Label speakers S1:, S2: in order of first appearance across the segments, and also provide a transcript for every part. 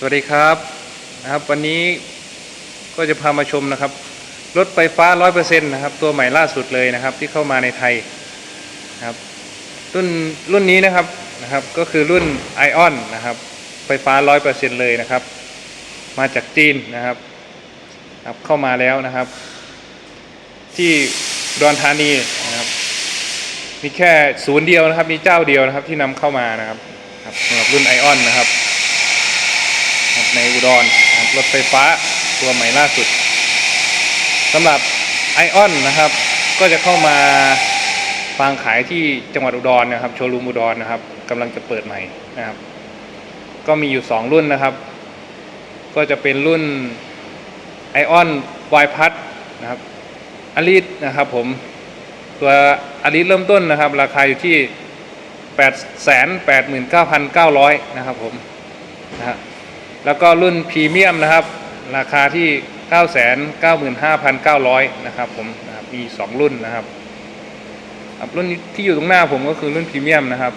S1: สวัสดีครับนะครับ วันนี้ก็จะพามาชมนะครับ รถไฟฟ้า 100%นะครับ ตัวใหม่ล่าสุดเลยนะครับ ที่เข้ามาในไทยนะครับ รุ่นรุ่นนี้นะครับนะครับ ก็คือรุ่น Ion นนะครับ ไฟฟ้า 100%เลยนะครับ มาจากจีนนะครับครับ เข้ามาแล้วนะครับ ที่ดอนธานีนะครับมีแค่ศูนย์เดียวนะครับ มีเจ้าเดียวนะครับที่นำเข้ามานะครับสำหรับรุ่น Ion นนะครับ ในอุดรนะครับรถไฟฟ้าตัวใหม่ล่าสุดสำหรับไอออนนะครับ ก็จะเข้ามาวางขายที่จังหวัดอุดรนะครับโชว์รูมอุดรนะครับกำลังจะเปิดใหม่นะครับ ก็มีอยู่ 2 รุ่นนะครับ ก็จะเป็นรุ่นไอออนวายพัทนะครับอลิสนะครับผมตัวอลิสเริ่มต้นนะครับ ราคาอยู่ที่ 8 8 9 9 0 0 นะครับผมนะฮะ แล้วก็รุ่นพรีเมียมนะครับ ราคาที่ 995,900 นะครับผมนะครับมี 2 รุ่นนะครับรุ่นที่อยู่ตรงหน้าผมก็คือรุ่นพรีเมียมนะครับ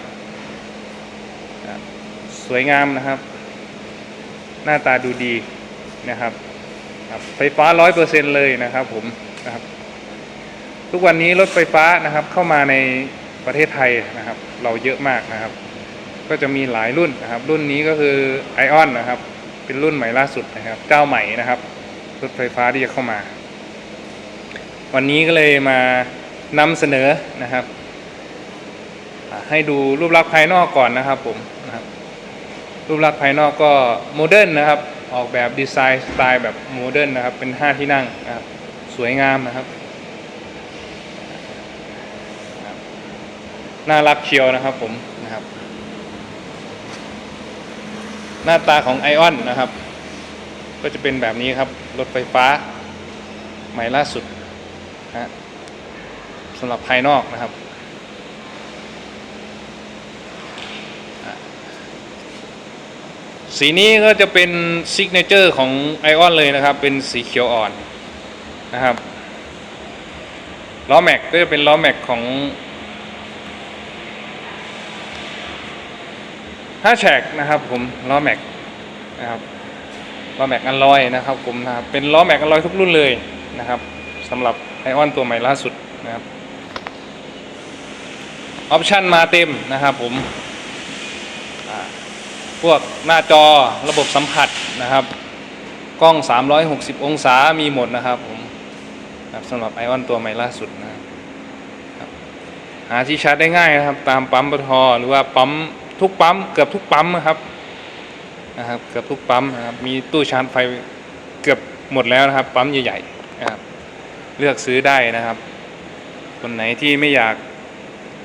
S1: สวยงามนะครับ หน้าตาดูดีนะครับครับไฟฟ้า 100%เลยนะครับผมนะครับทุกวันนี้รถไฟฟ้านะครับเข้ามาในประเทศไทยนะครับ เราเยอะมากนะครับ ก็จะมีหลายรุ่นนะครับ รุ่นนี้ก็คือ Ion นนะครับ เป็นรุ่นใหม่ล่าสุดนะครับ เจ้าใหม่นะครับรถไฟฟ้าที่จะเข้ามา วันนี้ก็เลยมานำเสนอนะครับ ให้ดูรูปลักษณ์ภายนอกก่อนนะครับผมนะครับรูปลักษณ์ภายนอกก็โมเดิร์นนะครับ ออกแบบดีไซน์สไตล์แบบโมเดิร์นนะครับ เป็น 5 ที่นั่งนะครับ สวยงามนะครับนะครับน่ารักเชียวนะครับผมนะครับ หน้าตาของไอออนนะครับ ก็จะเป็นแบบนี้ครับ รถไฟฟ้าใหม่ล่าสุดนะฮะสำหรับภายนอกนะครับ สีนี้ก็จะเป็นซิกเนเจอร์ของไอออนเลยนะครับ เป็นสีเขียวอ่อนนะครับล้อแม็กก็จะเป็นล้อแม็กของ ห้าแฉกนะครับผมล้อแม็กนะครับล้อแม็กอันลอยนะครับผมนะครับเป็นล้อแม็กอันลอยทุกรุ่นเลยนะครับสำหรับไอออนตัวใหม่ล่าสุดนะครับออปชันมาเต็มนะครับผมพวกหน้าจอระบบสัมผัสนะครับกล้อง 360 องศามีหมดนะครับผมครับสำหรับไอออนตัวใหม่ล่าสุดนะครับครับหาที่ชาร์จได้ง่ายนะครับ ตามปั๊มปตทหรือว่าปั๊มทุกปั๊มเกือบทุกปั๊มนะครับนะครับ เกือบทุกปั๊มนะครับมีตู้ชาร์จไฟเกือบหมดแล้วนะครับ ปั๊มใหญ่ๆนะครับเลือกซื้อได้นะครับ คนไหนที่ไม่อยาก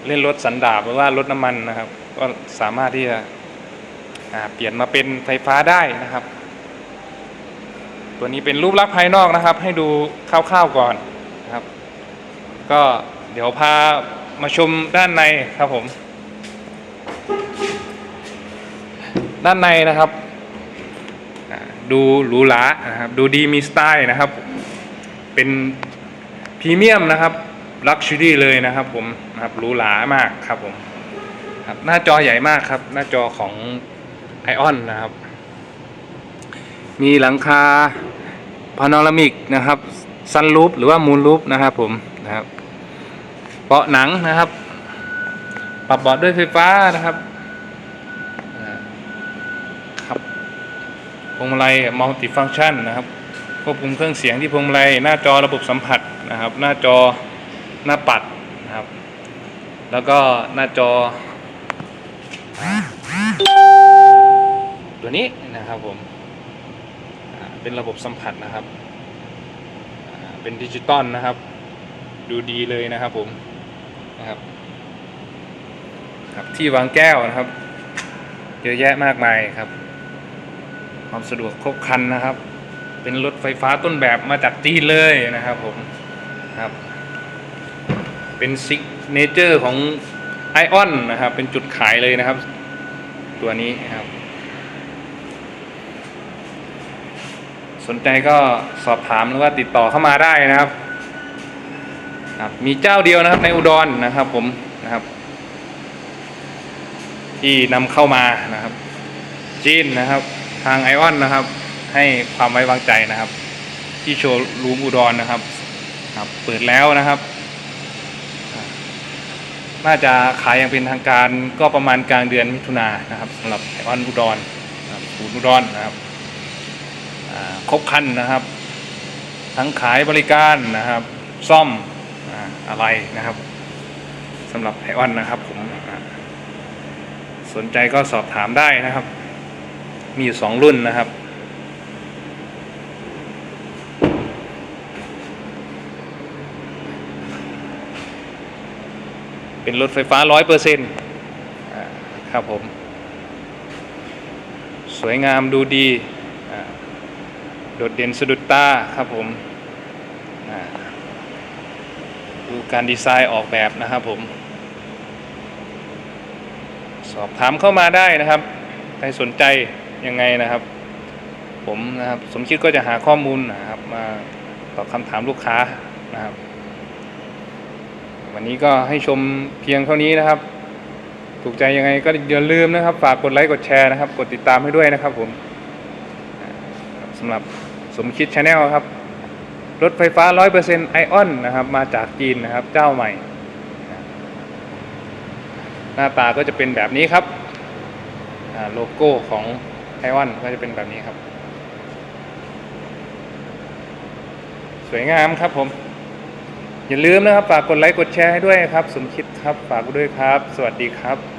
S1: เล่นรถสันดาปหรือว่ารถน้ำมันนะครับ ก็สามารถที่จะเปลี่ยนมาเป็นไฟฟ้าได้นะครับ ตัวนี้เป็นรูปลักษณ์ภายนอกนะครับ ให้ดูคร่าวๆก่อนนะครับ ก็เดี๋ยวพามาชมด้านในครับผม ด้านในนะครับ ดูหรูหรานะครับ ดูดีมีสไตล์นะครับ เป็นพรีเมียมนะครับลักชัวรี่เลยนะครับผมนะครับหรูหรามากครับผมครับหน้าจอใหญ่มากครับ หน้าจอของไอออนนะครับ มีหลังคาพาโนรามิกนะครับซันรูปหรือว่ามูนรูปนะครับผมนะครับเบาะหนังนะครับ ปรับเบาะด้วยไฟฟ้านะครับ ครับพวงมาลัยมัลติฟัง c t ชันนะครับควบคุมเครื่องเสียงที่พวงมาลัยหน้าจอระบบสัมผัสนะครับ หน้าจอหน้าปัดนะครับ แล้วก็หน้าจอ ตัวนี้นะครับผมเป็นระบบสัมผัสนะครับ เป็นดิจิตอลนะครับ ดูดีเลยนะครับผมนะครับครับที่วางแก้วนะครับ เยอะแยะมากมายครับ ความสะดวกครบครันนะครับ เป็นรถไฟฟ้าต้นแบบมาจากจีนเลยนะครับผมครับ เป็นซิกเนเจอร์ของไอออนนะครับ เป็นจุดขายเลยนะครับ ตัวนี้นะครับ สนใจก็สอบถามหรือว่าติดต่อเข้ามาได้นะครับครับมีเจ้าเดียวนะครับในอุดรนะครับผมนะครับ ที่นำเข้ามานะครับ จีนนะครับ ทางไอออนนะครับ ให้ความไว้วางใจนะครับ ที่โชว์รูมอุดรนะครับครับ เปิดแล้วนะครับ น่าจะขายอย่างเป็นทางการก็ประมาณกลางเดือนมิถุนายนนะครับสำหรับไอออนอุดรนะครับศูนย์อุดรนะครับครบคันนะครับ ทั้งขายบริการนะครับ ซ่อมอะไรนะครับสำหรับไอออนนะครับผมสนใจก็สอบถามได้นะครับ มีอยู่สองรุ่นนะครับ เป็นรถไฟฟ้าร้อยเปอร์เซ็นต์ครับผม สวยงามดูดี โดดเด่นสะดุดตาครับผมดูการดีไซน์ออกแบบนะครับผม สอบถามเข้ามาได้นะครับ ใครสนใจ ยังไงนะครับ ผมนะครับสมคิดก็จะหาข้อมูลนะครับ มาตอบคำถามลูกค้านะครับ วันนี้ก็ให้ชมเพียงเท่านี้นะครับ ถูกใจยังไงก็อย่าลืมนะครับ ฝากกดไลค์กดแชร์นะครับ กดติดตามให้ด้วยนะครับ ผมสำหรับสมคิดชาแนลครับ รถไฟฟ้า 100%ไอออนนะครับ มาจากจีนนะครับ เจ้าใหม่ หน้าตาก็จะเป็นแบบนี้ครับโลโก้ของ ไอออนก็จะเป็นแบบนี้ครับ สวยงามครับผม อย่าลืมนะครับ ฝากกดไลค์กดแชร์ให้ด้วยครับ สมคิดครับ ฝากด้วยครับ สวัสดีครับ